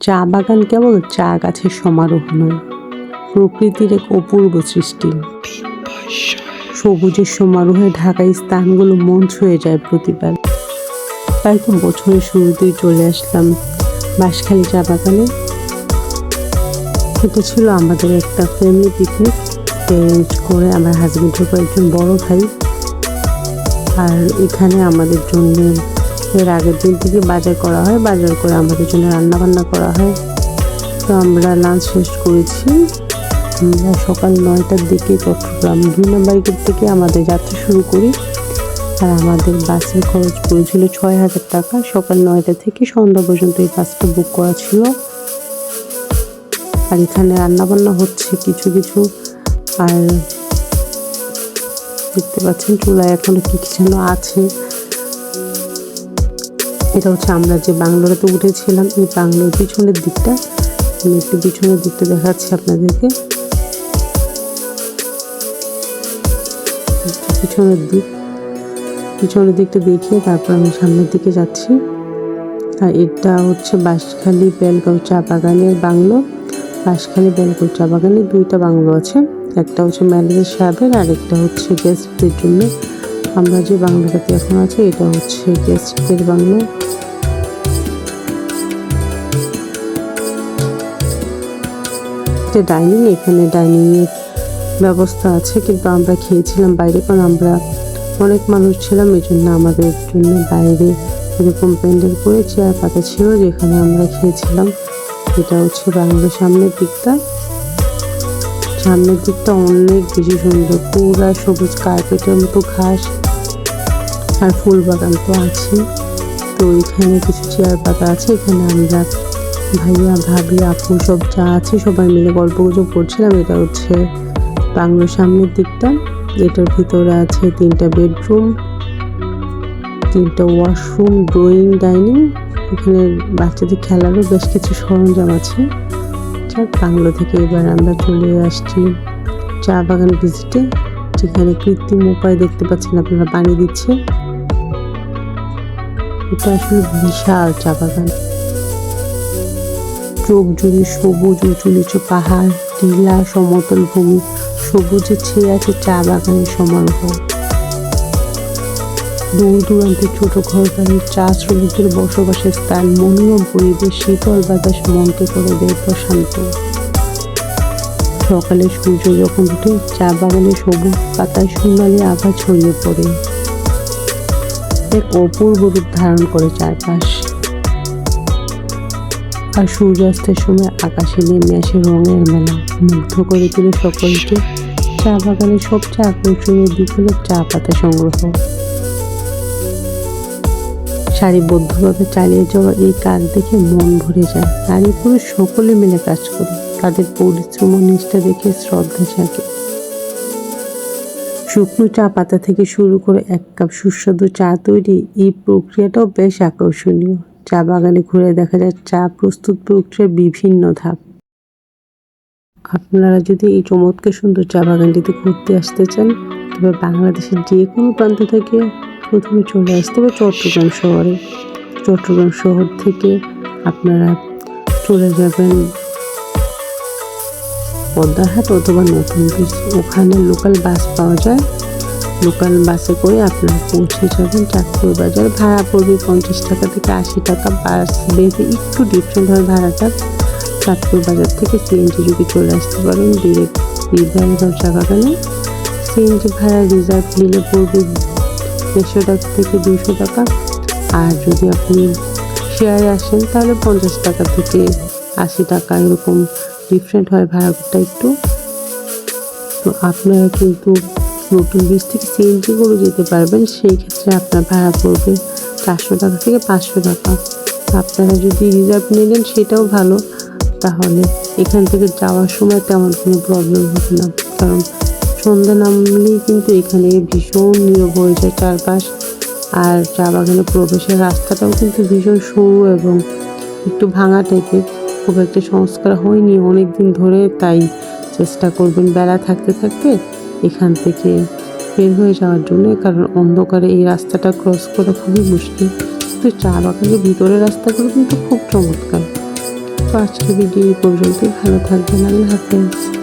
চা বাগান কেবল চা গাছের সমারোহ নয়, প্রকৃতির এক অপূর্ব সৃষ্টি। সবুজের সমারোহে ঢাকায় স্থানগুলো মন ছুঁয়ে যায় প্রতিবার। তো বছরের শুরুতেই চলে আসলাম বাঁশখালী চা বাগানে এটা ছিল আমাদের একটা ফ্যামিলি পিকনিক অ্যারেঞ্জ করে আমার হাজবেন্ডের কয়েকজন বড় ভাই। আর এখানে আমাদের জন্য এর আগের দিন থেকে বাজার করা হয়। বাজার করে আমাদের জন্য রান্না বান্না করা হয়। তো আমরা লাঞ্চ শেষ করেছি। আমরা সকাল নয়টার দিকে চট্টগ্রাম দুই নম্বর গেট থেকে আমাদের যাত্রা শুরু করি। আর আমাদের বাসের খরচ পড়েছিল ছয় হাজার টাকা। সকাল নয়টা থেকে সন্ধ্যা পর্যন্ত এই বাসটা বুক করা ছিল। আর এখানে রান্নাবান্না হচ্ছে কিছু কিছু। আর দেখতে পাচ্ছেন চুলায় এখনও কি কি যেন আছে। এটা হচ্ছে আমরা যে বাংলোটাতে উঠেছিলাম, এই বাংলোর পিছনের দিকটা। আমি একটু পিছনের দিকটা দেখাচ্ছি আপনাদেরকে। পিছনের দিক, পিছনের দিকটা দেখিয়ে তারপর আমি সামনের দিকে যাচ্ছি। আর এটা হচ্ছে বাঁশখালী বেলগাঁও চা বাগানের বাংলো। বাঁশখালী বেলগাঁও চা বাগানে দুইটা বাংলো আছে। একটা হচ্ছে ম্যানেজার সাহেবের আর একটা হচ্ছে গেস্টদের জন্য আমরা যে বাংলোটাতে এখন আছি, এটা হচ্ছে গেস্টদের বাংলো। ডাইনিং, এখানে ডাইনিং এর ব্যবস্থা আছে, কিন্তু আমরা খেয়েছিলাম বাইরে, কারণ আমরা অনেক মানুষ ছিলাম এই জন্য আমাদের জন্য বাইরে এরকম প্যান্ডেল করে চেয়ার পাতা ছিল যেখানে আমরা খেয়েছিলাম। এটা হচ্ছে বাংলার সামনের দিকটা। সামনের দিকটা অনেক বেশি সুন্দর। পুরা সবুজ কার্পেটের মতো ঘাস আর ফুল বাগান তো আছে। তো এখানে কিছু চেয়ার পাতা আছে, এখানে আমরা ভাইয়া, ভাবি, আপু সব যা আছে সবাই মিলে গল্প গুজব করছিলাম। এটা হচ্ছে বাংলোর সামনের দিকটা। এটার ভিতরে আছে তিনটা বেডরুম তিনটা ওয়াশরুম ড্রয়িং ডাইনিং এখানে বাচ্চাদের খেলারও বেশ কিছু সরঞ্জাম আছে। বাংলো থেকে এবার আমরা চলে আসছি চা বাগান ভিজিটে যেখানে কৃত্রিম উপায় দেখতে পাচ্ছেন আপনারা পানি দিচ্ছে। এটা আসলে বিশাল চা বাগান। চোখ জুড়ে সবুজ, উঁচু নিচু পাহাড়, টিলা, সমতল ভূমি, সবুজে ছেয়ে আছে চা বাগানের সমারোহ। দূর দূরান্তে ছোট ঘর বাড়ি চা শ্রমিকদের বসবাসের স্থান, মনোরম পরিবেশ, শীতল বাতাস মনকে করে দেয় প্রশান্ত সকালে সূর্য যখন উঠে, চা বাগানে সবুজ পাতায় সোনালি আভা ছড়িয়ে পড়ে। এক অপূর্ব রূপ ধারণ করে চারপাশ। আর সূর্যাস্তের সময় আকাশে নেমে আসে রঙের মেলা। মুগ্ধ করে তুলে সকলকে চা বাগানের সবচেয়ে আকর্ষণীয় দিক হলো চা পাতা সংগ্রহ। সারিবদ্ধভাবে চালিয়ে যাওয়া এই কাজ দেখে মন ভরে যায়। নারী পুরুষ সকলে মিলে কাজ করে। তাদের পরিশ্রম নিষ্ঠা দেখে শ্রদ্ধা জাগে। শুকনো চা পাতা থেকে শুরু করে এক কাপ সুস্বাদু চা তৈরি এই প্রক্রিয়াটাও বেশ আকর্ষণীয়। চা বাগানে ঘুরে দেখা যায় চা প্রস্তুত প্রক্রিয়ার বিভিন্ন ধাপ। আপনারা যদি এই চমৎকার সুন্দর চা বাগানটিতে ঘুরতে আসতে চান, তবে বাংলাদেশের যে কোনো প্রান্ত থেকে প্রথমে চলে আসতে হবে চট্টগ্রাম শহরে। চট্টগ্রাম শহর থেকে আপনারা চলে যাবেন পদ্মারহাট অথবা নতুন ব্রিজ। ওখানে লোকাল বাস পাওয়া যায়। লোকাল বাসে করে আপনারা পৌঁছে যাবেন চাঁদপুর বাজার। ভাড়া পড়বে পঞ্চাশ টাকা থেকে আশি টাকা। বাস বেঁধে একটু ডিফারেন্ট হয় ভাড়াটা। চাঁদপুর বাজার থেকে সিএনজি যদি চলে আসতে পারেন। ডিরেক্ট বিদ্যালয় চা বাগানে সিএনজি ভাড়া রিজার্ভ নিলে পড়বে দেড়শো টাকা থেকে দুশো টাকা। আর যদি আপনি শেয়ারে আসেন, তাহলে পঞ্চাশ টাকা থেকে আশি টাকা এরকম ডিফারেন্ট হয় ভাড়াটা একটু। তো আপনারা কিন্তু নতুন বীজ থেকে সিএনজি করে যেতে পারবেন, সেই ক্ষেত্রে আপনার ভাড়া পড়বে চারশো টাকা থেকে পাঁচশো টাকা। আপনারা যদি রিজার্ভ নিলেন, সেটাও ভালো। তাহলে এখান থেকে যাওয়ার সময় তেমন কোনো প্রবলেম হবে না। কারণ সন্ধ্যা নামলেই কিন্তু এখানে ভীষণ নীরব হয়ে যায় চারপাশ আর চা বাগানে প্রবেশের রাস্তাটাও কিন্তু ভীষণ সরু এবং একটু ভাঙা টাইপের। খুব একটা সংস্কার হয়নি অনেক দিন ধরে, তাই চেষ্টা করবেন বেলা থাকতে থাকতে এখান থেকে বের হয়ে যাওয়ার জন্য, কারণ অন্ধকারে এই রাস্তাটা ক্রস করা খুবই মুশকিল। তো চা বাগানের ভিতরের রাস্তাগুলো কিন্তু খুব চমৎকার। তো আজকে ভিডিও এই পর্যন্তই। ভালো থাকবেন, আল্লাহ হাফেজ।